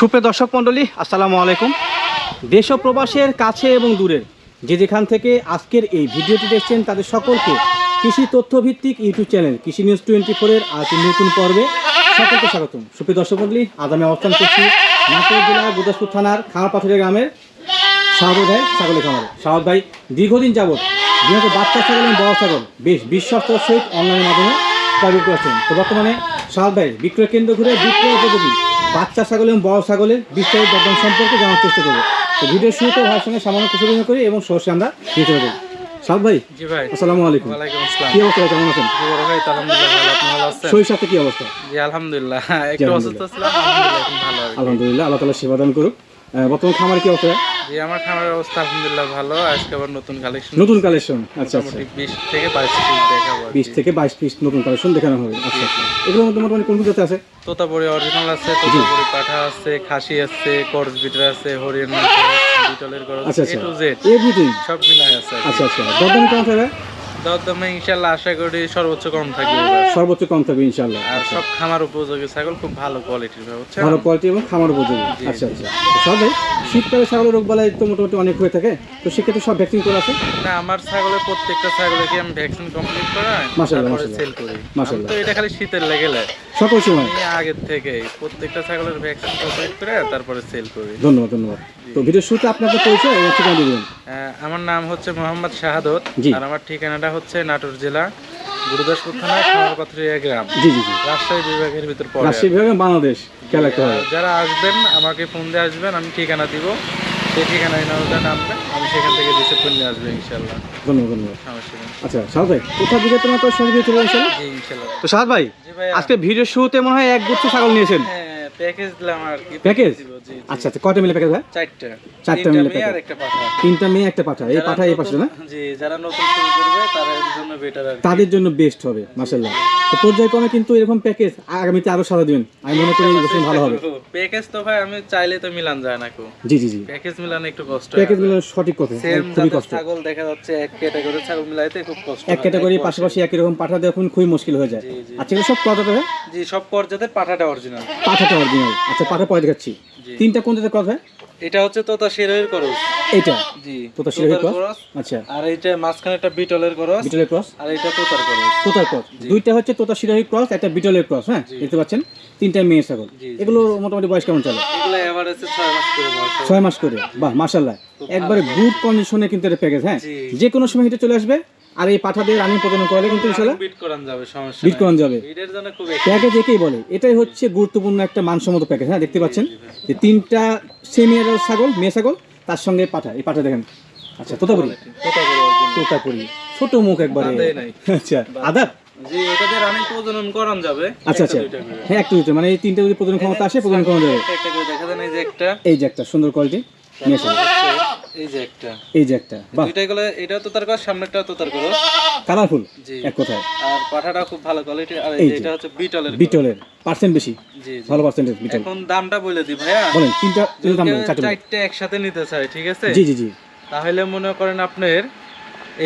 সুপ্রিয় দর্শক মণ্ডলী, আসসালামু আলাইকুম। দেশ প্রবাসের কাছে এবং দূরের যে যেখান থেকে আজকের এই ভিডিওটি দেখছেন তাদের সকলকে কৃষি তথ্যভিত্তিক ইউটিউব চ্যানেল, কৃষি নিউজ টোয়েন্টি ফোরের আজ নতুন পর্বে সকলকে স্বাগতম। সুপ্রিয় দর্শক মণ্ডলী, আজ আমি অবস্থান করছি নাটোর জেলার গুদাসপুর থানার খামারপাথরের গ্রামের শাহাদ ভাই ছাগলের খামারে। শাহাদ ভাই, দীর্ঘদিন যাবৎ যেহেতু বাচ্চা ছাগল এবং বড় ছাগল বেশ বিশ্বস্ত সহিত অনলাইনের মাধ্যমে করছেন। তো বর্তমানে শাহাদ ভাই, বিক্রয় কেন্দ্র ঘুরে বিক্রয় উপযোগী বাচ্চা ছাগল এবং বড় ছাগলের বিস্তারিত দরদাম সম্পর্কে জানার চেষ্টা করব। তো ভিডিও শুরুতে ভাইয়ের সঙ্গে সামান্য কিছু বিনিময় করি এবং সরষে আমরা হবে শাহাদ ভাই জি ভাই। আসসালামু আলাইকুম। ওয়ালাইকুম আসসালাম। কি অবস্থা কেমন আছেন? বড় ভাই আলহামদুলিল্লাহ ভালো। আপনি ভালো আছেন? শরীর সাথে কি অবস্থা? জি আলহামদুলিল্লাহ। একটু অসুস্থ ছিলাম আলহামদুলিল্লাহ আল্লাহ তালা সেবা দান করুক। বর্তমান খামারে কি অবস্থা? জি আমার খামারের অবস্থা আলহামদুলিল্লাহ ভালো। আজকে আবার নতুন কালেকশন নতুন কালেকশন আচ্ছা আচ্ছা। মোটামুটি বিশ থেকে বাইশ পিস দেখাবো আর বিশ কি। থেকে বাইশ পিস নতুন কালেকশন দেখানো হবে। আচ্ছা আচ্ছা। এগুলোর মধ্যে মোটামুটি কোন কোন জাতি আছে? তোতাপুরি অরিজিনাল আছে তোতাপুরি পাঠা আছে খাসি আছে করজ বিটার আছে হরিয়ানা আছে বিটলের করজ আচ্ছা এ টু জেড এভরিথিং সব মিলাই আছে আচ্ছা আচ্ছা। দরদাম কেমন থাকবে দরদামে ইনশাল্লাহ আশা করি সর্বোচ্চ কম থাকবে সর্বোচ্চ কম থাকবে ইনশাল্লাহ। আর সব খামার উপযোগী ছাগল খুব ভালো কোয়ালিটির বুঝছেন? ভালো কোয়ালিটি এবং খামার উপযোগী। আচ্ছা আচ্ছা। সবে শীতকালে ছাগলের রোগ বালাই তো মোটামুটি অনেক হয়ে থাকে তো সেক্ষেত্রে সব ভ্যাকসিন করা আছে? না আমার ছাগলের প্রত্যেকটা ছাগলকে আমি ভ্যাকসিন কমপ্লিট মাশাআল্লাহ, সেল করি। মাশাআল্লাহ। তো এটা খালি শীতের লেগেলে সকল সময়। থেকে প্রত্যেকটা ছাগলের ভ্যাকসিন কমপ্লিট করে তারপরে সেল করি। ধন্যবাদ ধন্যবাদ। তো ভিডিও শুরুতে আপনি পরিচয় ঠিকানা দিয়ে দেবেন। আহ, আমার নাম হচ্ছে মোহাম্মদ শাহাদত আর আমার ঠিকানাটা হচ্ছে নাটোর জেলা গুরুদাসপুর থানা খামারপাথরিয়া গ্রাম। জি জি জি। রাজশাহী বিভাগের ভিতর পড়ে রাজশাহী বিভাগে বাংলাদেশ যারা আসবেন আমাকে ফোন দিয়ে আসবেন আমি ঠিকানা দিব। সেই ঠিকানায় নামটা নামবেন আমি সেখান থেকে ডিসিপ্লিন নিয়ে আসব ইনশাল্লাহ ধন্যবাদ ধন্যবাদ। আচ্ছা ভাই তোমার তো সঙ্গে চলে ইনশাল্লাহ তো সাহাদ ভাই আজকে শুরুতে মনে হয় এক গুচ্ছ ছাগল নিয়েছেন। হ্যাঁ প্যাকেজ দিলাম আর কি প্যাকেজ। আচ্ছা আচ্ছা কয়টা মিলে প্যাকেজ ভাই চারটা। চারটা মিলে মেয়ে আর একটা পাঠা। তিনটা মেয়ে একটা পাঠা। এই পাঠা এই পাশে না? জি যারা নতুন শুরু করবে তাদের জন্য বেটার আর তাদের জন্য বেস্ট হবে মাসাল্লাহ তো পর্যায়ক্রমে কিন্তু এরকম প্যাকেজ আগামীতে আরও সারা দিবেন। আমি মনে করি এই ভালো হবে। প্যাকেজ তো ভাই আমি চাইলে তো মিলান যায় না কো। জি জি জি। প্যাকেজ মিলানো একটু কষ্ট প্যাকেজ মিলে সঠিক কথা খুবই কষ্ট। ছাগল দেখা যাচ্ছে এক ক্যাটাগরি ছাগল মিলাইতে খুব কষ্ট এক। ক্যাটাগরি পাশাপাশি একই রকম পাঠা দেখুন খুবই মুশকিল হয়ে যায়। আচ্ছা সব হবে জি সব পর্যায়ের পাঠাটা অরিজিনাল পাঠাটা অরিজিনাল আচ্ছা পাঠা পরে দেখাচ্ছি। তিনটা কোন জাতের কথা এটা হচ্ছে তোতা শিরের করস। এইটা? জি তোতা শিরোহী তোতার ক্রস? আচ্ছা। আর এইটা মাঝখানে একটা বিটলের করস। বিটলের ক্রস? আর এটা তোতার করস। তোতার ক্রস। দুইটা হচ্ছে তোতা শিরোহী ক্রস একটা বিটলের ক্রস হ্যাঁ? দেখতে পাচ্ছেন? তিনটা মেয়ে ছাগল। এগুলো মোটামুটি বয়স কেমন চলে? এগুলো এভারেজে ছয় মাস করে বয়স। হবে। ছয় মাস করে? বাহ মাশাল্লাহ একবারে গুড কন্ডিশনে কিন্তু এটা প্যাকেজ হ্যাঁ। যে কোনো সময় এটা চলে আসবে আর এই পাঠা দিয়ে রানিং প্রদান করালে কিন্তু ইনশাল্লাহ বিট করান যাবে সমস্যা বিট করানো যাবে। বিটের জন্য খুব প্যাকেজ একেই বলে এটাই হচ্ছে গুরুত্বপূর্ণ একটা মানসম্মত প্যাকেজ হ্যাঁ দেখতে পাচ্ছেন? যে তিনটা সেমি ছাগল মেয়ে ছাগল তার সঙ্গে পাঠা এই পাঠা দেখেন। আচ্ছা তোতাপুরি। তোতাপুরি ছোট মুখ একবারে। আচ্ছা আদার জি ওটা দিয়ে রানিং প্রজনন করান যাবে। আচ্ছা আচ্ছা। হ্যাঁ একটু দুটো মানে এই তিনটা যদি প্রদান ক্ষমতা আসে প্রদান করা যাবে। একটা একটা করে দেখা যায় এই যে একটা। এই যে একটা সুন্দর কোয়ালিটি মেয়ে ছাগল। এই যে একটা। এই যে একটা। দুইটাই গেলে এটাও তো তার কর সামনেরটা তো তার করো। কালারফুল এক কথায়। আর পাঠাটা খুব ভালো কোয়ালিটি আর এই এই যে। যে এটা হচ্ছে বিটলের বিটলের পার্সেন্ট বেশি। জি জি। ভালো পার্সেন্টেজ বিটল। এখন দামটা বলে দি ভাইয়া। বলেন তিনটা তিনটা দাম কেউ চারটে একসাথে নিতে চাই ঠিক আছে? জি জি জি। তাহলে মনে করেন আপনার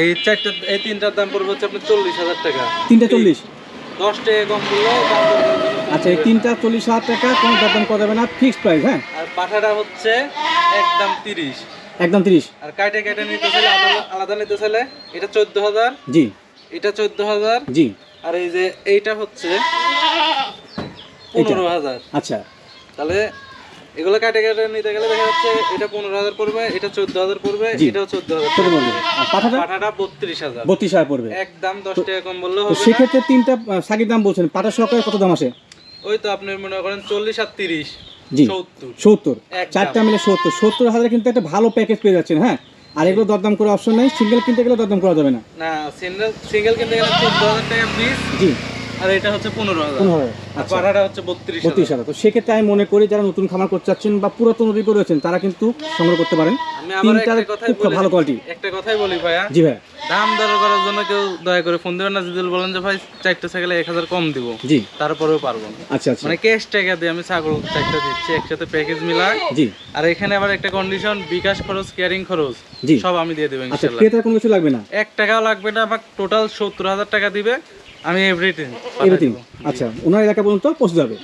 এই চারটে এই তিনটার দাম পড়বে হচ্ছে আপনার চল্লিশ হাজার টাকা। তিনটা চল্লিশ? দশ টাকা কম আচ্ছা এই তিনটা চল্লিশ হাজার টাকা কোনো দাম করা যাবে না ফিক্সড প্রাইস হ্যাঁ? আর পাঠাটা হচ্ছে একদম তিরিশ। একদম তিরিশ। আর কাইটে কাইটে নিতে চাইলে আলাদা- নিতে চাইলে এটা চোদ্দ হাজার। জি। এটা চোদ্দ হাজার। জি। আর এই যে এইটা হচ্ছে পনেরো হাজার। আচ্ছা। তাহলে এগুলো কাটে কাটে নিতে গেলে দেখা যাচ্ছে এটা পনেরো হাজার পড়বে এটা চোদ্দ হাজার পড়বে এটাও চোদ্দ হাজার। আর পাঠাটা? বত্রিশ হাজার। বত্রিশ হাজার পড়বে। একদম দশ টাকা কম বললে হবে সেক্ষেত্রে তিনটা আহ, দাম বলছেন পাটা সহকারে কত দাম আসে? ওই তো আপনি মনে করেন চল্লিশ আর তিরিশ। জি। সত্তর। চারটা মিলে সত্তর। সত্তর হাজার কিন্তু একটা ভালো প্যাকেজ পেয়ে যাচ্ছেন হ্যাঁ? আর এগুলো দরদাম করার অপশন নেই। সিঙ্গেল কিনতে গেলে দরদাম করা যাবে না। সিঙ্গেল সিঙ্গেল কিনতে গেলে চোদ্দ হাজার টাকা পিস জি। আর এটা হচ্ছে পনেরো হাজার। পনেরো হাজার আর আচ্ছা। পাঠাটা হচ্ছে বত্রিশ বত্রিশ হাজার। তো সেক্ষেত্রে আমি মনে করি যারা নতুন খামার করতে চাচ্ছেন বা পুরাতন অভিজ্ঞ রয়েছেন তারা কিন্তু সংগ্রহ করতে পারেন। তিনটার খুব ভালো কোয়ালিটি একটা কথাই বলি ভাইয়া। জি ভাই দাম দর করার জন্য কেউ দয়া করে ফোন দেবেন না। যদি বলেন যে ভাই চারটে এক হাজার কম দিব। জি। তারপরেও পারব না। আচ্ছা আচ্ছা। মানে ক্যাশ টাকা দিয়ে আমি ছাগল চারটা দিচ্ছি একসাথে প্যাকেজ মিলাই জি। আর এখানে আবার একটা কন্ডিশন বিকাশ খরচ কেয়ারিং খরচ সব আমি দিয়ে দেবো আচ্ছা ক্রেতার কোনো কিছু লাগবে না? এক টাকাও লাগবে না আমার টোটাল সত্তর হাজার টাকা দিবে। আমি এভরিথিং এভরিথিং আচ্ছা ওনার এলাকা পর্যন্ত পৌঁছে যাবে?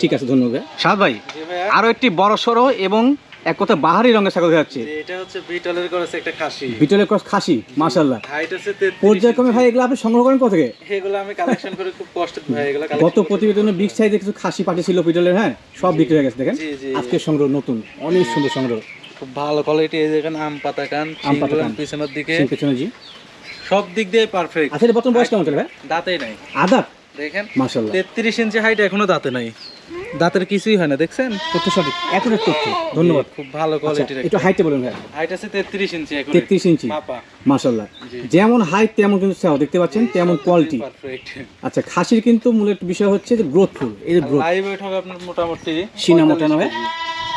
ঠিক আছে ধন্যবাদ। সাদ ভাই জি ভাইয়া। আরও একটি বড় সড়ো এবং এক কথা বাহারি রঙের ছাগল যাচ্ছে। এটা হচ্ছে বিটলের করেছে একটা খাসি। বিটলের ক্রস খাসি মাশাল্লাহ হাইট আছে 33 পর্যায়ক্রমে ভাই এগুলো আপনি সংগ্রহ করেন কোথা থেকে? এগুলো আমি কালেকশন করে খুব কষ্ট ভাই এগুলো গত প্রতিবেদনে বিগ সাইজে কিছু খাসি পাটি ছিল বিটলের হ্যাঁ? সব বিক্রি হয়ে গেছে দেখেন। জি জি। আজকে সংগ্রহ নতুন। অনেক সুন্দর সংগ্রহ। খুব ভালো কোয়ালিটি এই দেখেন আম পাতা কান আম পাতা কান। পিছনের দিকে। পেছনে জি। সব দিক দিয়ে পারফেক্ট আচ্ছা বর্তমান বয়স কেমন চলে ভাই দাঁতেই নাই। আদাত দেখেন মাশাল্লাহ তেত্রিশ ইঞ্চি হাইট এখনও দাঁতে নাই। দাঁতের কিছুই হয় না দেখছেন? তথ্য সঠিক। একুরেট তথ্য। ধন্যবাদ। খুব ভালো আচ্ছা, কোয়ালিটির একটু হাইটে বলুন ভাই হাইট আছে তেত্রিশ ইঞ্চি এখন। তেত্রিশ ইঞ্চি। মাপা। মাশাল্লাহ জি। যেমন হাইট তেমন কিন্তু চাও দেখতে পাচ্ছেন তেমন কোয়ালিটি আচ্ছা খাসির কিন্তু মূল একটা বিষয় হচ্ছে যে গ্রোথফুল এই যে গ্রোথ লাইভ হবে আপনার মোটামুটি সিনা মোটানো হয়।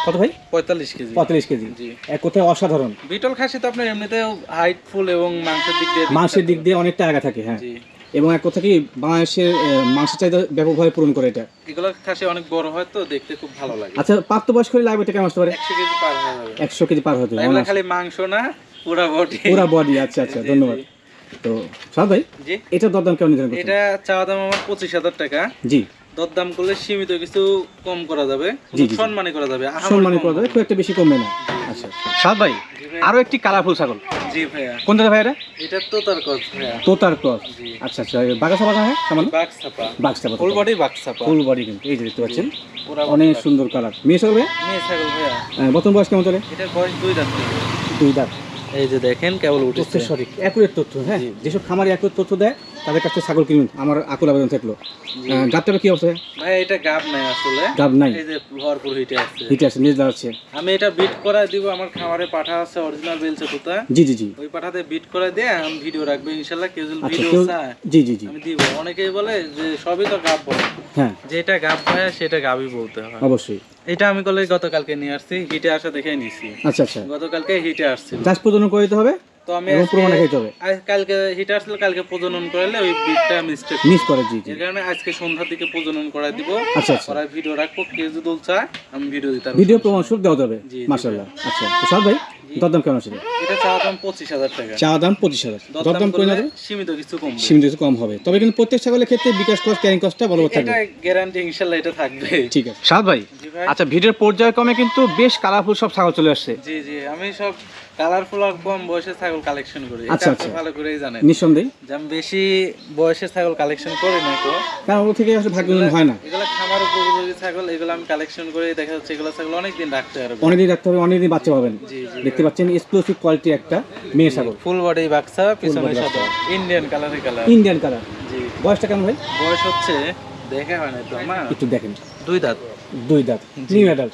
কত ভাই? পঁয়তাল্লিশ কেজি। পঁয়তাল্লিশ কেজি। এক কথায় অসাধারণ। বিটল খাসি তো আপনার এমনিতেও হাইট ফুল এবং মাংসের দিক দিয়ে মাংসের দিক দিয়ে অনেকটা আগা থাকে হ্যাঁ। এবং এক কথা কি বাংলাদেশের মাংসের চাহিদা ব্যাপকভাবে পূরণ করে এটা। এগুলো খাসি অনেক বড় হয় তো দেখতে খুব ভালো লাগে। আচ্ছা প্রাপ্তবয়স্ক করে লাইভ এটা কেমন আসতে পারে? একশো কেজি পার হয়ে যাবে। একশো কেজি পার হতে এগুলো খালি মাংস না পুরা বডি পুরা বডি আচ্ছা আচ্ছা ধন্যবাদ। তো সাদ ভাই জি। এটা দরদাম কেমন নির্ধারণ এটা চাওয়া দাম আমার পঁচিশ হাজার টাকা। জি। দরদাম করলে সীমিত কিছু কম করা যাবে। সম্মানই করা যাবে আহামরি করা যাবে খুব একটা বেশি কমবে না। আচ্ছা সাদ ভাই আরও একটি কালারফুল ছাগল। জি ভাইয়া। কোন এটা ভাইয়া। তোতার ক্রস আচ্ছা আচ্ছা বাগাসা বাগা হ্যাঁ সামান্য? বাক্স ছাপা। বাক্সটা ফুল বডি বাক্স ছাপা। ফুল বডি কিন্তু এই যে দেখতে পাচ্ছেন। অনেক সুন্দর কালার। মেয়ে ছাগল ভাই মেয়ে ছাগল ভাইয়া। বর্তমান বয়স কেমন চলে? এটার বয়স দুই দাঁত। দুই দাঁত। এই যে দেখেন কেবল উঠেছে। সঠিক অ্যাকুরেট তথ্য হ্যাঁ? যেসব খামারি অ্যাকুরেট তথ্য দেয় তাদের কাছে ছাগল কিনুন। আমার আকুল আবেদন থাকল। গাবটা কি অবস্থা? ভাই এটা গাব নাই আসলে। গাব নাই? এই যে ভরপুর হিটে আছে। হিটে আছে নিজ দাঁড়াচ্ছে। আমি এটা বিট করা দিব আমার খামারে পাঠা আছে অরিজিনাল বেলছে তোতা জি জি জি। ওই পাঠাতে বিট করে দিয়ে আমি ভিডিও রাখব ইনশাল্লাহ কেউ যদি ভিডিও চায় জি জি জি। আমি দিব। অনেকেই বলে যে সবই তো গাব বলে। যেটা গাব ভাইয়া সেটা গাবই বলতে হয়। অবশ্যই। এটা আমি কলে গতকালকে নিয়ে আসছি হিটে আসা দেখে নিছি। আচ্ছা আচ্ছা। গতকালকে হিটে আসছি চাষ প্রজনন করে দিতে হবে? তো আমি প্রমাণে খাইতে হবে। কালকে হিটে আসলে কালকে প্রজনন করালে ওই বিটটা মিস্টেক মিস করে জি এর কারণে আজকে সন্ধ্যার দিকে প্রজনন দিব। আচ্ছা আচ্ছা। ভিডিও রাখব কেউ যদি চায় আমি ভিডিও দিতাম ভিডিও প্রমাণ দেওয়া যাবে জি, আচ্ছা তো ভাই দরদাম কেমন আছে? এটা চাওয়া দাম পঁচিশ হাজার টাকা। চা দাম পঁচিশ হাজার। দরদাম দরদাম না সীমিত কিছু কম সীমিত কিছু কম হবে। তবে কিন্তু প্রত্যেক ছাগলের ক্ষেত্রে বিকাশ কস্ট ক্যারিং কস্টটা বলবৎ থাকবে এটা গ্যারান্টি ইনশাল্লাহ এটা থাকবে। ঠিক আছে। সাদ ভাই ভাই। আচ্ছা ভিডিওর পর্যায়ক্রমে কিন্তু বেশ কালারফুল সব ছাগল চলে আসছে। জি জি। আমি সব কালারফুল আর কম বয়সের ছাগল কালেকশন করি। আচ্ছা, আচ্ছা। ভালো করেই জানেন। নিঃসন্দেহে। যে বেশি বয়সের ছাগল কালেকশন করি না তো। কারণ ওগুলো থেকে আসলে ভাগ্য হয় না। এগুলো খামার উপযোগী ছাগল এগুলো আমি কালেকশন করে। দেখা যাচ্ছে এগুলো ছাগল রাখতে অনেকদিন রাখতে হবে অনেকদিন বাচ্চা পাবেন। দেখতে পাচ্ছেন এক্সক্লুসিভ কোয়ালিটি একটা মেয়ে ছাগল। ফুল বডি বাক্সা পিছনে সাদা ইন্ডিয়ান কালারের কালার ইন্ডিয়ান কালার জি। বয়সটা কেমন ভাই? বয়স হচ্ছে দেখে হয় না তো আমার? একটু দেখেন। দুই দাঁত। দুই দাঁত। New adult.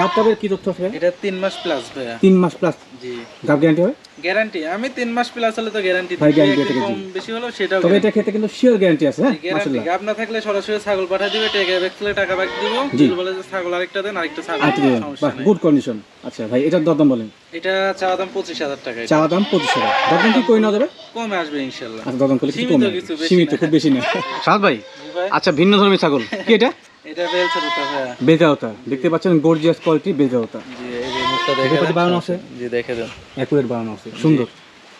গাবটাবের কি তথ্য আছে এটা তিন মাস প্লাস ভাইয়া। তিন মাস প্লাস জি। গাব গ্যারান্টি হবে গ্যারান্টি আমি তিন মাস প্লাস হলে তো গ্যারান্টি ভাই, থেকে জি। বেশি হলো সেটাও তবে এটা ক্ষেত্রে কিন্তু শিওর গ্যারান্টি আছে হ্যাঁ? মাশাআল্লাহ। গাব না থাকলে সরাসরি ছাগল পাঠা দিবে টেকে টাকা ব্যাক দিব। যদি বলে যে ছাগল আরেকটা দেন আরেকটা ছাগল আচ্ছা বাহ গুড কন্ডিশন আচ্ছা ভাই এটার দরদাম বলেন। এটা চাওয়া দাম পঁচিশ হাজার টাকা এটা। চাওয়া দাম পঁচিশ টাকা দরদাম কি করে নেওয়া যাবে? কমে আসবে ইনশাল্লাহ। আচ্ছা দরদাম করলে কিছু সীমিত কমে? বেশি সীমিত না। খুব বেশি না। সাদ ভাই ভাই। আচ্ছা ভিন্ন ধর্মী ছাগল। কি এটা? এটা ভাইয়া বেজাওতা দেখতে পাচ্ছেন গর্জিয়াস কোয়ালিটি বেজাওতা। জি এই যে মুখটা দেখে এটার বানানো আছে? জি দেখে দেন। অ্যাকুরেট বানানো আছে সুন্দর।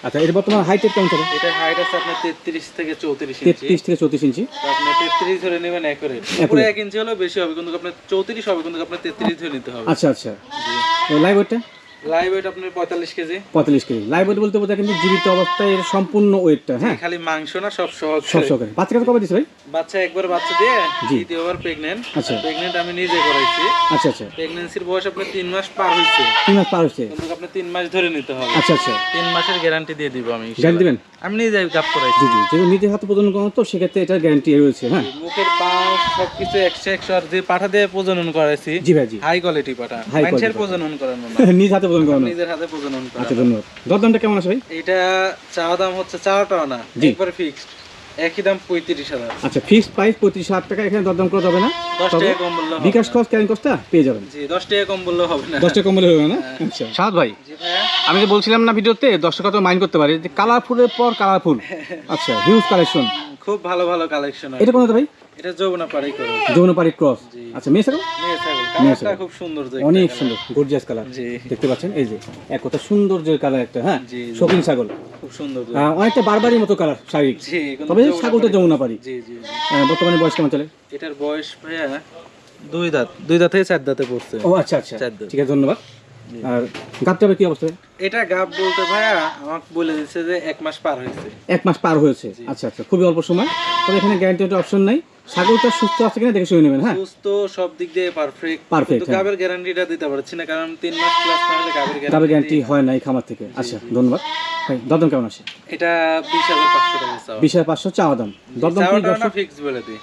আচ্ছা এর বর্তমান হাইট কেমন চলে এটা হাইট আছে আপনার তেত্রিশ থেকে চৌত্রিশ ইঞ্চি থেকে চৌত্রিশ ইঞ্চি তো আপনি তেত্রিশ ধরে নেবেন একুরেট উপরে এক ইঞ্চি হলেও বেশি হবে কিন্তু আপনার চৌত্রিশ হবে কিন্তু আপনার তেত্রিশ ধরে নিতে হবে। আচ্ছা আচ্ছা। লাইভ ওয়েটটা লাইভ ওয়েট আপনার পঁয়তাল্লিশ কেজি। পঁয়তাল্লিশ কেজি। লাইভ ওয়েট বলতে বোঝা কিন্তু জীবিত অবস্থায় এর সম্পূর্ণ ওয়েটটা হ্যাঁ? খালি মাংস না সব সহজ সব সহকারে। বাচ্চা কাছে কবে দিচ্ছে ভাই? বাচ্চা একবার বাচ্চা দিয়ে দ্বিতীয়বার প্রেগনেন্ট আচ্ছা। প্রেগনেন্ট আমি নিজে করাইছি। আচ্ছা আচ্ছা। প্রেগনেন্সির বয়স আপনার তিন মাস পার হয়েছে তিন মাস পার হচ্ছে কিন্তু আপনার তিন মাস ধরে নিতে হবে। আচ্ছা আচ্ছা। তিন মাসের গ্যারান্টি দিয়ে দিব আমি গ্যারান্টি দিবেন? আমি নিজে গাপ করাইছি। জি জি যেহেতু নিজের হাতে প্রদান করানো তো সেক্ষেত্রে এটার গ্যারান্টি রয়েছে হ্যাঁ? মুখের পাও সবকিছু একশো একশো আর যে পাঠা দিয়ে প্রজনন করাইছি। জি ভাই জি। হাই কোয়ালিটি পাঠা। মানুষের প্রজনন করানো না। নিজ হাতে প্রদান করানো। নিজের হাতে প্রজনন করা। আচ্ছা ধন্যবাদ। দরদামটা কেমন আছে ভাই? এটা চাওয়া দাম হচ্ছে না। একবারে ফিক্সড একই দাম পঁয়ত্রিশ হাজার। আচ্ছা ফিক্সড প্রাইস পঁয়ত্রিশ হাজার টাকা এখানে দরদাম করা যাবে না? দশ টাকা কম বললে বিকাশ। খরচ ক্যারিং কস্টটা পেয়ে যাবেন। জি দশ টাকা কম বললে হবে না। দশটা কম বলে হবে না? আচ্ছা। সাদ ভাই আমি যে বলছিলাম না ভিডিওতে দর্শক তো মাইন্ড করতে পারে যে কালারফুলের পর কালারফুল আচ্ছা হিউজ কালেকশন খুব ভালো ভালো কালেকশন এটা কোন ভাই? এটা ক্রস আচ্ছা মেয়ে ছাগল? মেয়ে ছাগল। মেয়ে খুব সুন্দর অনেক সুন্দর গর্জিয়াস কালার দেখতে পাচ্ছেন? এই যে এক কথা সৌন্দর্যের কালার একটা হ্যাঁ। শৌখিন ছাগল। খুব সুন্দর। অনেকটা বারবারই মতো কালার শারীরিক। তবে পাড়ি- বর্তমানে বয়স কেমন চলে? এটার বয়স ভাইয়া দুই দাঁত দুই দাঁত চার দাঁতে পড়ছে। ও আচ্ছা আচ্ছা। ঠিক আছে ধন্যবাদ। আর গাবটা কি অবস্থা? এটা গাব বলতে ভাইয়া আমাকে বলে দিচ্ছে যে এক মাস পার হয়েছে। এক মাস পার হয়েছে। আচ্ছা আচ্ছা খুবই অল্প সময়। তবে এখানে গ্যারান্টি অপশন নাই। ছাগলটা সুস্থ আছে কিনা দেখে শুনে নেবেন হ্যাঁ। সুস্থ সব দিক দিয়ে পারফেক্ট হ্যাঁ। গাবের গ্যারান্টিটা দিতে পারছি না কারণ তিন মাস প্লাস না হলে গাবের গ্যারান্টি হয় না এই খামার থেকে। আচ্ছা ধন্যবাদ। হ্যাঁ দরদাম কেমন আছে? এটা বিশ হাজার পাঁচশো টাকা চাওয়া। বিশ হাজার পাঁচশো চাওয়া দাম। দরদাম কি দর্শক? ফিক্স বলে দিই।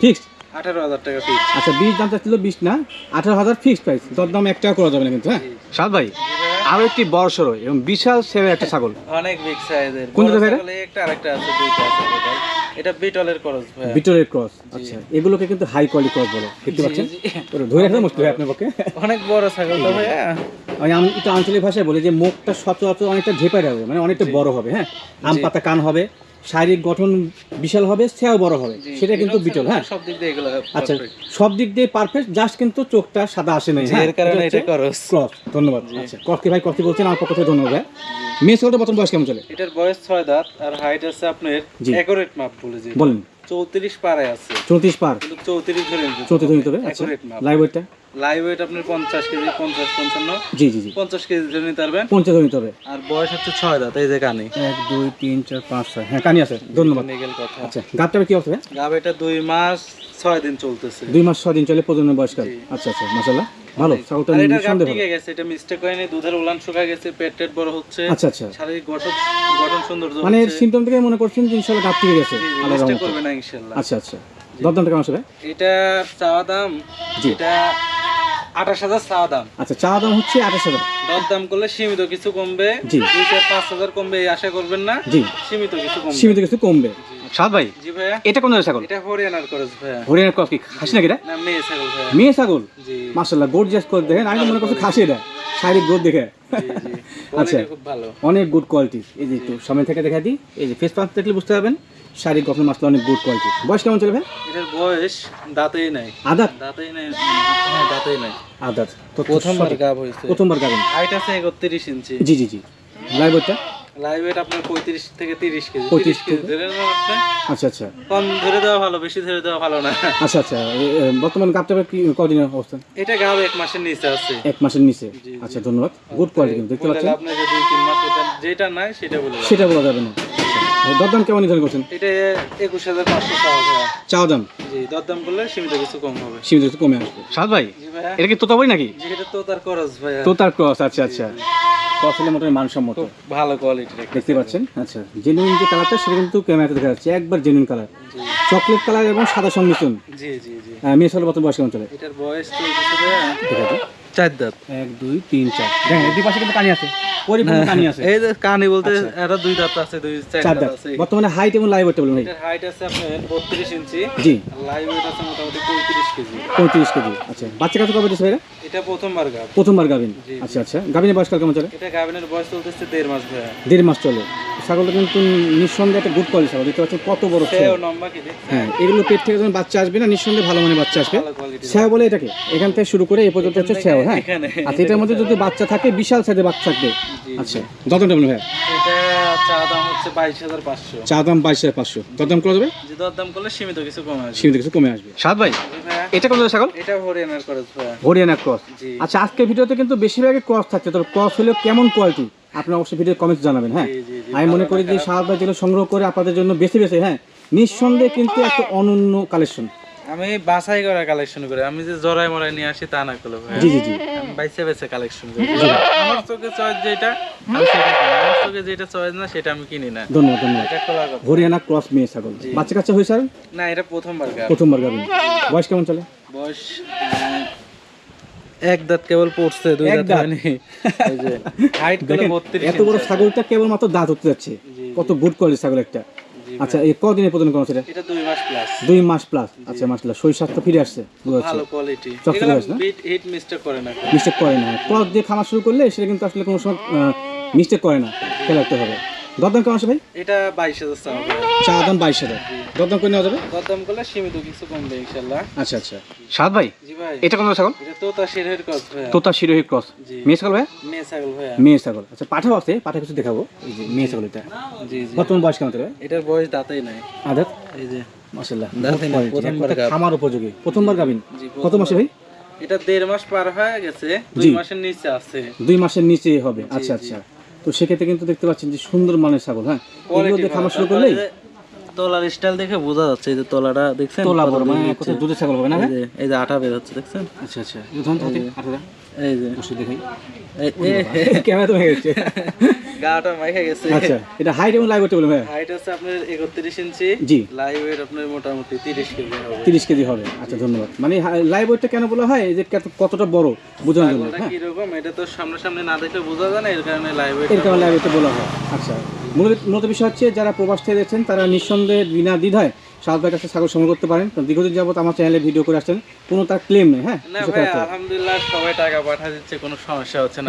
আঠারো হাজার টাকা ফিক্স আচ্ছা বিশ দামটা ছিল বিশ না আঠারো হাজার ফিক্সড প্রাইস দরদাম এক টাকা করা যাবে না কিন্তু হ্যাঁ। সাদ ভাই আরও একটি বড় সড়ো এবং বিশাল সেরা একটা ছাগল। অনেক বিগ সাইজের কোন একটা আরেকটা আছে দুইটা আছে। এটা বিটলের ক্রস ভাই বিটলের ক্রস আচ্ছা। এগুলোকে কিন্তু হাই কোয়ালিটি ক্রস বলে দেখতে পাচ্ছেন? ওটা ধরে রাখা মুশকিল হয় আপনার পক্ষে। অনেক বড় ছাগল তো ভাইয়া। আমি আমি একটু আঞ্চলিক ভাষায় বলি যে মুখটা সচরাচর অনেকটা ঝেপে যাবে মানে অনেকটা বড় হবে হ্যাঁ? আম পাতা কান হবে শারীরিক গঠন বিশাল হবে সেও বড় হবে। সেটা কিন্তু বিটল হ্যাঁ? সব দিক দিয়ে এগুলো আচ্ছা সব দিক দিয়ে পারফেক্ট জাস্ট কিন্তু চোখটা সাদা আসে নাই হ্যাঁ? এর কারণে এটা খরচ ক্রস ধন্যবাদ। আচ্ছা কর্কি ভাই কর্কি বলছেন? আমার পক্ষ থেকে ধন্যবাদ ভাই। মেয়ে ছোটটা বর্তমান বয়স কেমন চলে? এটার বয়স ছয় দাঁত আর হাইট আছে আপনার জি। একুরেট মাপ বলে যে বলেন। চৌত্রিশ পারে আছে। চৌত্রিশ পার। কিন্তু চৌত্রিশ ধরে নিতে চৌত্রিশ নিতে আচ্ছা। লাইভ ওয়েটটা লাইভ ওয়েট আপনার পঞ্চাশ কেজি পঞ্চাশ পঞ্চান্ন। জি জি জি। পঞ্চাশ কেজি ধরে নিতে পারবেন। পঞ্চাশ নিতে হবে। আর বয়স হচ্ছে ছয় দাঁত এই যে কানে। এক দুই তিন চার পাঁচ ছয়। হ্যাঁ কানি আছে। ধন্যবাদ। নিগেল কথা। আচ্ছা গাবটা কি অবস্থা গাব এটা দুই মাস ছয় দিন চলতেছে। দুই মাস ছয় দিন চলে প্রজন্মের বয়সকাল। আচ্ছা আচ্ছা মাসাল্লাহ ভালো। গাব ঠিক গেছে এটা মিস্টেক হয়নি। দুধের উলান শুকা গেছে পেট টেট বড় হচ্ছে। আচ্ছা আচ্ছা। শারীরিক গঠন গঠন সৌন্দর্য মানে হচ্ছে। সিমটম থেকে মনে করছেন যে ইনশাল্লাহ গাব ঠিক গেছে। আল্লাহর রহমতে। করবে না ইনশাল্লাহ আচ্ছা আচ্ছা। দরদামটা কেমন আছে এটা চাওয়া দাম জি। এটা আঠাশ হাজার চাওয়া দাম। আচ্ছা চা দাম হচ্ছে আঠাশ হাজার। দর দাম করলে সীমিত কিছু কমবে। জি। পাঁচ হাজার কমবে এই আশা করবেন না। জি। সীমিত কিছু কমবে। সীমিত কিছু কমবে। সাদ ভাই জি ভাইয়া। এটা কোন ছাগল? এটা হরিয়ানার খরচ ভাইয়া। হরিয়ানার ক্রস কি? খাসি নাকি এটা? না মেয়ে ছাগল ভাইয়া। মেয়ে ছাগল? জি। মাসাল্লাহ গোর্জিয়াস করে দেখেন। আমি মনে করছি খাসি এটা। শারীরিক গ্রোথ দেখে। আচ্ছা। খুব ভালো। অনেক গুড কোয়ালিটি এই যে একটু সামনে থেকে দেখা দিই। এই যে ফেস পাম্প দেখলে বুঝতে পারবেন। শারীরিক গঠন মাসলা অনেক গুড কোয়ালিটি বয়স কেমন চলে ভাই এটার বয়স দাঁতেই নাই। আদাত? দাঁতেই নাই। হ্যাঁ দাঁতেই নাই। আদাত। তো প্রথমবার গাব হয়েছে প্রথমবার গাবেন হাইট আছে একত্রিশ ইঞ্চি। জি জি জি। লাইভ ওয়েট আপনার পঁয়ত্রিশ থেকে তিরিশ কেজি। 35 কেজি ধরে আচ্ছা আচ্ছা। কম ধরে দেওয়া ভালো বেশি ধরে দেওয়া ভালো না। আচ্ছা আচ্ছা। বর্তমান গাবটা কি কদিনের অবস্থান এটা গাব এক মাসের নিচে আছে। এক মাসের নিচে? আচ্ছা ধন্যবাদ। গুড কোয়ালিটি দেখতে পাচ্ছেন। মাস ওটা যেটা নাই সেটা বলে সেটা বলা যাবে না। দরদাম কেমন নির্ধারণ করছেন? এটা একুশ হাজার পাঁচশো চাওয়া দাম? জি দরদাম করলে সীমিত কিছু কম হবে। সীমিত একটু কমে আসবে। সাদ ভাই জি এটা কি তোতাবই নাকি? জি এটা তো তার খরচ ভাইয়া। ক্রস আচ্ছা আচ্ছা। ক্রস হলে মোটামুটি মানসম্মত। ভালো কোয়ালিটির একটা দেখতে পাচ্ছেন? আচ্ছা জেনুইন যে কালারটা সেটা কিন্তু ক্যামেরাতে দেখা যাচ্ছে। একবার জেনুইন কালার চকলেট কালার এবং সাদা সংমিশ্রণ। জি জি জি। মেয়ে ছেলে বর্তমান বয়স এটার চার দাঁত। এক দুই তিন চার। দেখেন এই দুই পাশে কিন্তু কানি আছে। পরিপূর্ণ কানি আছে। এই যে কানি বলতে এরা দুই দাঁত আছে দুই চার দাঁত আছে। বর্তমানে হাইট এবং লাইভ বলুন হাইট আছে আপনার বত্রিশ ইঞ্চি। জি। লাইভ ওয়েট আছে মোটামুটি পঁয়ত্রিশ কেজি। আচ্ছা বাচ্চা কাছে কবে ভাইরা? এটা প্রথমবার গাব প্রথমবার গাবিন। আচ্ছা আচ্ছা। গাবিনের বয়সকাল কেমন চলে? এটা গাভিনের বয়স চলতেছে দেড় মাস ভাইয়া। দেড় মাস চলে। ছাগলটা কিন্তু নিঃসন্দেহে একটা গুড কোয়ালিটি ছাগল। দেখতে পাচ্ছেন কত বড়? হ্যাঁ এগুলো পেট থেকে যখন বাচ্চা আসবে না নিঃসন্দেহে ভালো মানে বাচ্চা আসবে। স্যাও বলে এটাকে। এখান থেকে শুরু করে এই পর্যন্ত হচ্ছে স্যাও হ্যাঁ। আচ্ছা এটার মধ্যে যদি বাচ্চা থাকে বিশাল সাইজের বাচ্চা থাকবে। আচ্ছা এটা চা দাম হচ্ছে বাইশ হাজার পাঁচশো। দাম বাইশ হাজার পাঁচশো। দরদাম করা যাবে? দরদাম করলে সীমিত কিছু কমে আসবে। সীমিত কিছু কমে আসবে। সাত ভাই এটা কোন ছাগল? এটা হরিয়ানার ক্রস আচ্ছা আজকের ভিডিওতে কিন্তু বেশিরভাগই ক্রস থাকছে তবে ক্রস হলেও কেমন কোয়ালিটি আপনি অবশ্যই ভিডিও কমেন্টস জানাবেন হ্যাঁ? আমি মনে করি যে সাহায্য যেগুলো সংগ্রহ করে আপনাদের জন্য বেছে বেছে হ্যাঁ? নিঃসন্দেহে কিন্তু একটা অনন্য কালেকশন আমি বাছাই করা কালেকশন করে। আমি যে জরাই মরাই নিয়ে আসি তা না করলে জি জি জি। আমি বাইসে বাইসে কালেকশন করি। আমার চোখে চয়েস যেটা আমি সেটা কিনি। আমার চোখে যেটা চয়েস না সেটা আমি কিনি না। ধন্যবাদ ধন্যবাদ। এটা খোলা কথা। হরিয়ানা ক্রস মেয়ে ছাগল। বাচ্চা কাচ্চা হয়েছে আর? না এটা প্রথমবার গাব। প্রথমবার গাবেন বয়স কেমন চলে? বয়স এক দাঁত কেবল পড়ছে দুই দাঁত? হয়নি। এই যে হাইট করে দেখেন বত্রিশ এত বড় ছাগলটা কেবল মাত্র দাঁত হতে যাচ্ছে। কত গুড কোয়ালিটি ছাগল একটা। আচ্ছা এই কদিনের প্রদান করা সেটা এটা দুই মাস প্লাস 2 মাস প্লাস আচ্ছা শরীর স্বাস্থ্য ফিরে আসছে ভালো কোয়ালিটি চকচকে? বিট হিট মিস্টেক করে না। মিস্টেক করে না। ক্রস দিয়ে খাওয়া শুরু করলে সেটা কিন্তু আসলে কোনো সময় মিস্টেক করে না। খেলাতে হবে। দরদাম কেমন আছে ভাই? এটা বাইশ হাজার চাওয়া ভাইয়া চা দাম বাইশ হাজার। দরদাম করে নেওয়া যাবে? দরদাম করলে সীমিত কিছু কমবে ইনশাল্লাহ। আচ্ছা আচ্ছা। সাত ভাই জি ভাই। এটা কোন ছাগল? এটা তোতা শিরের কস ভাইয়া। তোতা শিরোহী ক্রস। মেয়ে ছাগল ভাই মেয়ে ছাগল ভাইয়া। মেয়ে ছাগল। আচ্ছা পাঠাও আছে পাঠা কিছু দেখাবো। এই যে মেয়ে ছাগল এটা। জি জি। বর্তমান বয়স কেমন ভাই এটার বয়স দাঁতেই নাই। আদাত? এই যে। মাসাল্লাহ দাঁতে না, প্রথমবার খামার উপযোগী। প্রথমবার গাবিন কত মাসে ভাই? এটা দেড় মাস পার হয়ে গেছে দুই মাসের নিচে আছে। দুই মাসের নিচে হবে। আচ্ছা আচ্ছা। তো সেক্ষেত্রে কিন্তু দেখতে পাচ্ছেন যে সুন্দর মানের ছাগল হ্যাঁ? এগুলো দিয়ে খামার শুরু করলেই তলার স্টাইল দেখে বোঝা যাচ্ছে এই যে তলাটা দেখছেন? তোলা বড় মানে। দুধের ছাগল হবে না এই যে আটা বের হচ্ছে দেখছেন? আচ্ছা আচ্ছা। ধরুন হাতে এই যে। বসে দেখাই এই- এই- ক্যামেরা তো গেছে। গাটা মাইখা গেছে। আচ্ছা এটা হাইট এবং লাইভ বলে ভাই হাইট আছে আপনার একত্রিশ ইঞ্চি। জি। লাইভ ওয়েট আপনার মোটামুটি তিরিশ কেজি হবে। তিরিশ কেজি হবে। আচ্ছা ধন্যবাদ। মানে লাইভ ওয়েটটা কেন বলা হয়? যে কতটা বড়? বোঝানোর জন্য ছাগলটা হ্যাঁ। কীরকম? এটা তো না দেখলে বোঝা যায় না এর কারণে লাইভ ওয়েট এর কারণে লাইভ ওয়েটটা বলা হয়। আচ্ছা মূলত বিষয় হচ্ছে যারা প্রবাস থেকে দেখছেন তারা নিঃসন্দেহে বিনা দ্বিধায় সাত কাছে ছাগল সংগ্রহ করতে পারেন কারণ দীর্ঘদিন যাবত আমার চ্যানেলে ভিডিও করে আসছেন কোনো তার ক্লেম নেই হ্যাঁ। আলহামদুলিল্লাহ সবাই টাকা পাঠা দিচ্ছে কোনো সমস্যা হচ্ছে না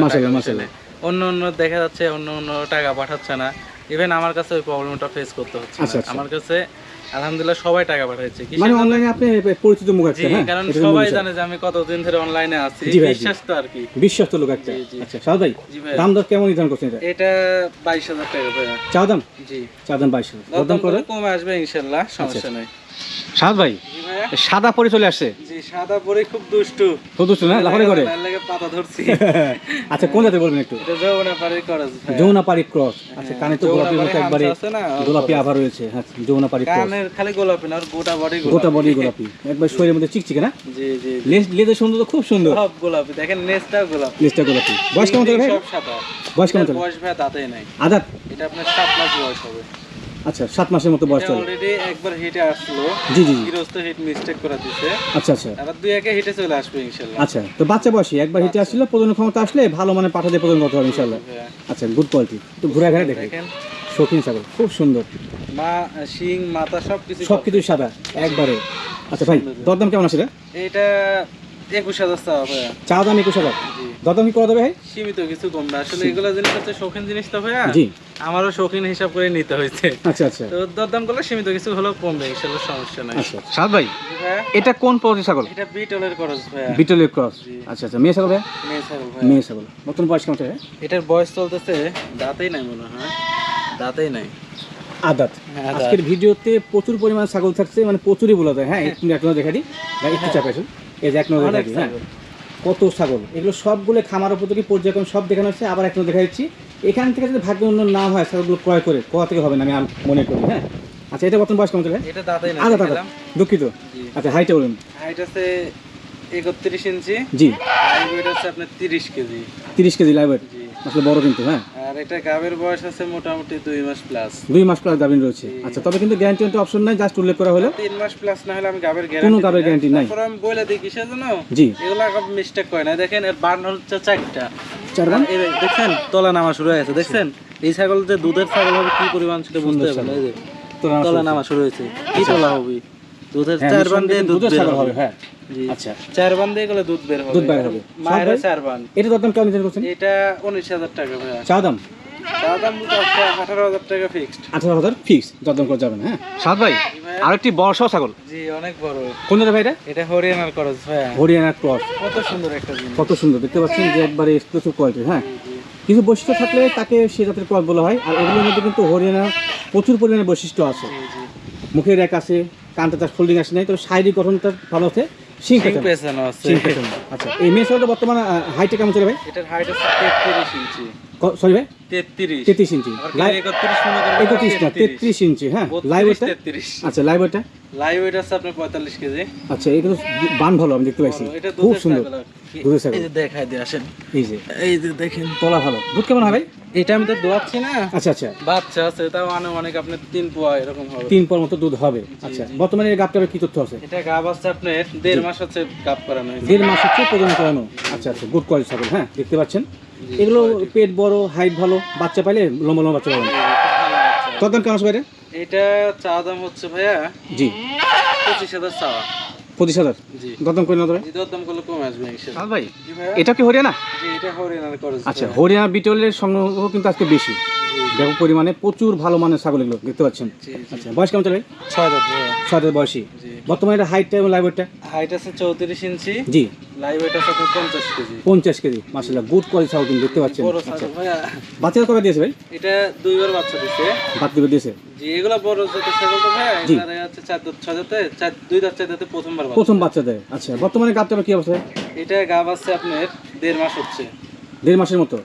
অন্য অন্য দেখা যাচ্ছে অন্য অন্য টাকা পাঠাচ্ছে না ইভেন আমার কাছে ওই প্রবলেমটা ফেস করতে হচ্ছে। আচ্ছা, আচ্ছা। আমার কাছে আলহামদুলিল্লাহ সবাই টাকা পাঠাচ্ছে। মানে অনলাইনে আপনি পরিচিত মুখ একটা হ্যাঁ? কারণ সবাই জানে যে আমি কতদিন ধরে অনলাইনে আছি। ভাই। বিশ্বাস তো আর কি। বিশ্বস্ত লোক একটা। আচ্ছা সাল ভাই দাম দর কেমন নির্ধারণ করছেন এটা? এটা বাইশ হাজার টাকা ভাইয়া চা দাম? জি। চা দাম বাইশ হাজার। দরদাম দরদাম করে কমে আসবে ইনশাল্লাহ সমস্যা নাই। সাদ ভাই সাদা পরে চলে আসছে? জি সাদা পরে খুব দুষ্টু। তো দুষ্ট না? লাফারে করে? পাতা ধরছি। আচ্ছা কোন জাতের বলবেন একটু? যমুনা পারি ক্রস আচ্ছা কানে তো গোলাপি মতো একবারে গোলাপি আভা রয়েছে হ্যাঁ যমুনা পারি ক্রস কানের খালি গোলাপি না আর গোটা বডি গোটা বডি গোলাপি। একবার শরীরের মধ্যে চিকচিকে না? জি জি লেজ লেজের সুন্দর তো খুব সুন্দর। সব গোলাপি। দেখেন নেসটা গোলাপি। লেজটা গোলাপি। বয়স কেমন চলে ভাই? সব সাদা। বয়স কেমন চলে বয়স ভাই দাঁতেই নাই। আদাত এটা আপনার সাত মাস বয়স হবে। আচ্ছা সাত মাসের মতো বয়স চলে। অলরেডি একবার হিটে আসলো। জি জি গৃহস্থ হিট মিস্টেক করে দিছে। আচ্ছা আচ্ছা। আবার দুই একে হিটে চলে আসবে ইনশাল্লাহ। আচ্ছা তো বাচ্চা বয়সী একবার হিটে আসলে প্রজনন ক্ষমতা আসলে ভালো মানে পাঠাতে প্রজনন করতে হবে ইনশাল্লাহ। ভাইয়া। আচ্ছা গুড কোয়ালিটি তো ঘুরে ঘুরে দেখে। দেখেন। শৌখিন ছাগল খুব সুন্দর। মা শিং মাথা সব কিছু সব কিছুই সাদা একবারে। আচ্ছা ভাই দরদাম কেমন আছে রে? এটা একুশ হাজার চাওয়া ভাইয়া। চা দাম একুশ হাজার। কি করা যাবে ভাই? সীমিত কিছু কমবে আসলে এগুলো জিনিস হচ্ছে শৌখিন জিনিস তো ভাইয়া। জি। আমারও শৌখিন হিসাব করে নিতে হয়েছে। আচ্ছা আচ্ছা। তো দরদাম করলে সীমিত কিছু হলেও কমবে সমস্যা নাই। আচ্ছা সাদ ভাই এটা কোন প্রজাতির ছাগল? এটা বিটলের খরচ ভাইয়া। বিটলের ক্রস আচ্ছা আচ্ছা। মেয়ে ছাগল ভাই মেয়ে ছাগল ভাইয়া। মেয়ে ছাগল। নতুন বয়স কেমন এটার বয়স চলতেছে দাঁতেই নাই মনে হয়। দাঁতেই নাই। আদাত। হ্যাঁ, আজকের ভিডিওতে প্রচুর পরিমাণ ছাগল থাকছে মানে প্রচুরই বলা যায়। হ্যাঁ একটু এক নজর দেখা দিই একটু চাপ আসুন। এই যে এক নজর হ্যাঁ? কত ছাগল। এগুলো সবগুলো খামার উপযোগী পর্যায়ক্রম সব দেখানো হচ্ছে আবার এক নজর দেখা দিচ্ছি এখান থেকে যদি ভাগ্য উন্নয়ন না হয় ছাগলগুলো ক্রয় করে কোথা থেকে হবে না আমি মনে করি হ্যাঁ? আচ্ছা এটা বর্তমান বয়স কেমন চলে এটা আদাত দুঃখিত। আচ্ছা হাইটে বলুন। হাইট আছে একত্রিশ ইঞ্চি। জি। আর ওয়েট আছে আপনার তিরিশ কেজি। তিরিশ কেজি লাইভ জি। আসলে বড় কিন্তু হ্যাঁ? আর এটা গাবের বয়স আছে মোটামুটি দুই মাস প্লাস দুই মাস প্লাস গাভিন রয়েছে। আচ্ছা তবে কিন্তু গ্যারান্টি অপশন নাই জাস্ট উল্লেখ করা হলো। তিন মাস প্লাস না হলে আমি গাবের কোনো গাবের guarantee নাই। তারপর আমি বলে দিই কিসের জন্য? জি। এগুলো মিস্টেক করে না। দেখেন এর বার্ন হচ্ছে চারটা। চার বান? দেখছেন তলা নামা শুরু হয়েছে দেখছেন এই ছাগল যে দুধের ছাগল হবে কি পরিমাণ সেটা বুঝতে হবে এই যে তলা নামা শুরু হয়েছে। কি তলা হবে? দুধের হ্যাঁ, চার বান দিয়ে দুধ বের ছাগল হবে। হ্যাঁ। জি। আচ্ছা। চার বান দিয়ে গেলে দুধ বের হবে। দুধ বের হবে। মায়ের সব ভাই? চার বান এটা দরদাম কেমন নির্ধারণ করছেন? এটা উনিশ হাজার টাকা ভাইয়া। চা দাম? চা দাম আঠারো হাজার টাকা ফিক্সড আঠারো হাজার ফিক্স দরদাম করা যাবে না হ্যাঁ। সাদ ভাই আরেকটি বড় সহ ছাগল। জি অনেক বড়। কোন ভাই এটা? এটা হরিয়ানার খরচ ভাইয়া। হরিয়ানা ক্রস। কত সুন্দর একটা জিনিস। কত সুন্দর দেখতে পাচ্ছেন যে একবারে এক্সক্লুসিভ কোয়ালিটি হ্যাঁ। কিছু বৈশিষ্ট্য থাকলে তাকে সে জাতের ক্রস বলা হয় আর এগুলোর মধ্যে কিন্তু হরিয়ানার প্রচুর পরিমাণে বৈশিষ্ট্য আছে। জি, জি। মুখের এক আছে কানটা তার ফোল্ডিং আসে নাই তবে শারীরিক গঠনটা ভালো আছে সিং সিং পেছানো আছে। আচ্ছা। এই মেয়ে ছাগলটা বর্তমানে হাইটে কেমন চলে ভাই? এটার হাইট আছে তেত্রিশ ইঞ্চি। সরি ভাই? তেত্রিশ। তেত্রিশ ইঞ্চি। মনে না তেত্রিশ। ইঞ্চি হ্যাঁ লাইভ ওয়েটটা আচ্ছা লাইভ ওয়েটটা লাইভ ওয়েট আছে আপনার পঁয়তাল্লিশ কেজি। আচ্ছা বান ভালো আমি দেখতে পাইছি। এটা খুব সুন্দর। ছাগল দুধের ছাগল। এই যে দেখাই দিয়ে আসেন। এই যে। এই যে দেখেন। তলা ভালো। দুধ কেমন হয় ভাই? এটা আমি তো দোয়াচ্ছি না। আচ্ছা আচ্ছা। বাচ্চা আছে তাও আনুমানিক আপনার তিন পোয়া এরকম হবে। তিন পর মতো দুধ হবে। আচ্ছা বর্তমানে এই গাবটার কি তথ্য আছে? এটা গাব আছে আপনার দেড় মাস হচ্ছে গাব করানো দেড় মাস হচ্ছে প্রজনন করানো। আচ্ছা আচ্ছা গুড কোয়ালিটি ছাগল হ্যাঁ দেখতে পাচ্ছেন। এগুলো পেট বড় হাইট ভালো বাচ্চা পাইলে লম্বা লম্বা বাচ্চা পাবেন। কত দাম কেমন আছে এটা? এটা চা দাম হচ্ছে ভাইয়া জি। পঁচিশ হাজার চাওয়া পঁচিশ হাজার। জি। দরদাম করে না তবে। জি দাম করলে কম আসবে ভাই এটা কি হরিয়ানা? আচ্ছা হরিয়ানা বিটলের সংগ্রহ কিন্তু আজকে বেশি। ব্যাপক পরিমাণে প্রচুর ভালো মানের ছাগল এগুলো দেখতে পাচ্ছেন। আচ্ছা বয়স কেমন চলে? ভাই ছয় ছয় বয়সী। বর্তমানে এটা হাইটটা এবং লাইভ ওয়েটটা হাইট আছে চৌত্রিশ ইঞ্চি। জি। আছে পঞ্চাশ কেজি। পঞ্চাশ কেজি মাসাল্লাহ গুড কোয়ালিটি ছাগল কিন্তু দেখতে পাচ্ছেন। বড় আচ্ছা। বাচ্চা কবে দিয়েছে ভাই? এটা দুইবার বাচ্চা দিয়েছে? জি এগুলো বড় জাতের ছাগল তো ভাইয়া। জি। হচ্ছে চার দাঁত ছয় চার দুই দাঁত চার দাঁতে প্রথমবার প্রথম বাচ্চা। দেয়। আচ্ছা বর্তমানে গাবটার কি অবস্থা? এটা গাব আছে আপনার দেড় মাস হচ্ছে। দেড় মাসের মতো?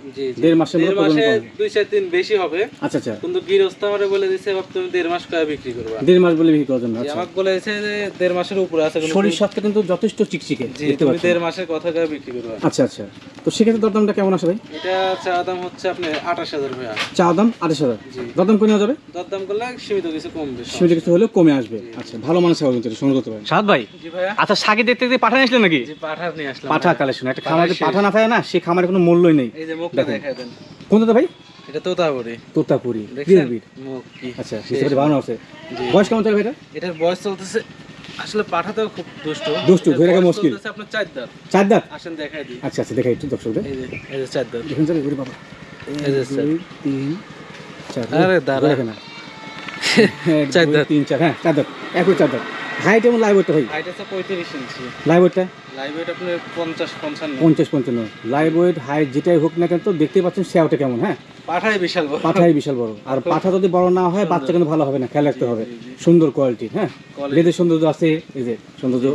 দেড় মাসের মতো দেড় মাসে দুই চার দিন বেশি হবে। আচ্ছা আচ্ছা। কিন্তু গৃহস্থ আমারে বলে দিছে এবার তুমি দেড় মাস কয়ে বিক্রি করবা। দেড় মাস বলে বিক্রি করার জন্য আচ্ছা। আমাকে বলেছে যে দেড় মাসের উপরে আছে কিন্তু শরীর স্বাস্থ্য কিন্তু যথেষ্ট চিকচিকে জি দেখতে তুমি দেড় মাসের কথা কয়ে বিক্রি করবা। আচ্ছা আচ্ছা। তো সেক্ষেত্রে দরদামটা কেমন আসে ভাই? এটা চা দাম হচ্ছে আপনার আঠাশ হাজার ভাইয়া। চা দাম আঠাশ হাজার। জি। দরদাম করে নেওয়া যাবে? দরদাম করলে সীমিত কিছু কম বেশি সীমিত কিছু হলেও কমে আসবে। আচ্ছা ভালো মানুষ ছাগল কিন্তু সংগ্রহ করতে পারেন। সাদ ভাই? আচ্ছা সাগে দেখতে দেখতে পাঠা আসলেন নাকি? জি পাঠার নিয়ে আসলাম। পাঠা। কালেকশন একটা খামারে পাঠা পাঠা না থাকে না? সেই খামারে কোনো মূল্যই নেই। এই যে মুখটা। দেখাই দেন। কোনটা ভাই? এটা তোতাপুরি। তোতাপুরি মুখ আচ্ছা বুঝতে ভালো আছে। বয়স কেমন চলে এটা এটার বয়স চলতেছে আসলে পাঠাতেও খুব দুষ্ট। দুষ্টু, ধরে রাখা মুশকিল। আপনার চার দাঁত চার দাঁত আসেন দেখাই দিই। আচ্ছা আচ্ছা দেখাই একটু দর্শকদের। এই যে এই যে চার দাঁত দেখুন স্যার ওরে বাবা। এই যে স্যার। তিন চার। আরে দাঁড়া। না। চার দাঁত। তিন চার। হ্যাঁ চার দাঁত একই চার দাঁত হাইট এবং লাইভ ওয়েটটা ভাই? হাইট আছে পঁয়ত্রিশ ইঞ্চি লাইভ ওয়েটটা লাইভ ওয়েট আপনার পঞ্চাশ পঞ্চান্ন। পঞ্চাশ পঞ্চান্ন। লাইভ ওয়েট হাইট যেটাই হোক না কেন তো দেখতে পাচ্ছেন সেওটা কেমন হ্যাঁ? পাঠাই বিশাল বড়। পাঠাই বিশাল বড়। আর পাঠা যদি বড় না হয় বাচ্চা কিন্তু ভালো হবে না খেয়াল রাখতে হবে। সুন্দর কোয়ালিটি হ্যাঁ? লেদের সৌন্দর্য আছে এই যে সৌন্দর্য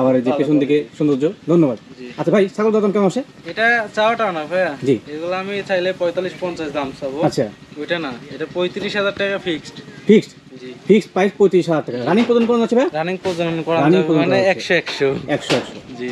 আবার এই যে পেছন দিকে সৌন্দর্য ধন্যবাদ। আচ্ছা ভাই ছাগল দাম কেমন আছে? এটা চাওয়াটা না ভাইয়া। জি। এগুলো আমি চাইলে পঁয়তাল্লিশ পঞ্চাশ দাম চাবো। আচ্ছা। ওইটা না এটা পঁয়ত্রিশ হাজার টাকা fixed fixed ji. Fixed price পঁয়ত্রিশ হাজার টাকা। রানিং প্রদান কোন আছে ভাই? রানিং প্রজনন করা প্রজনন মানে করা একশো একশো। একশো একশো। জি।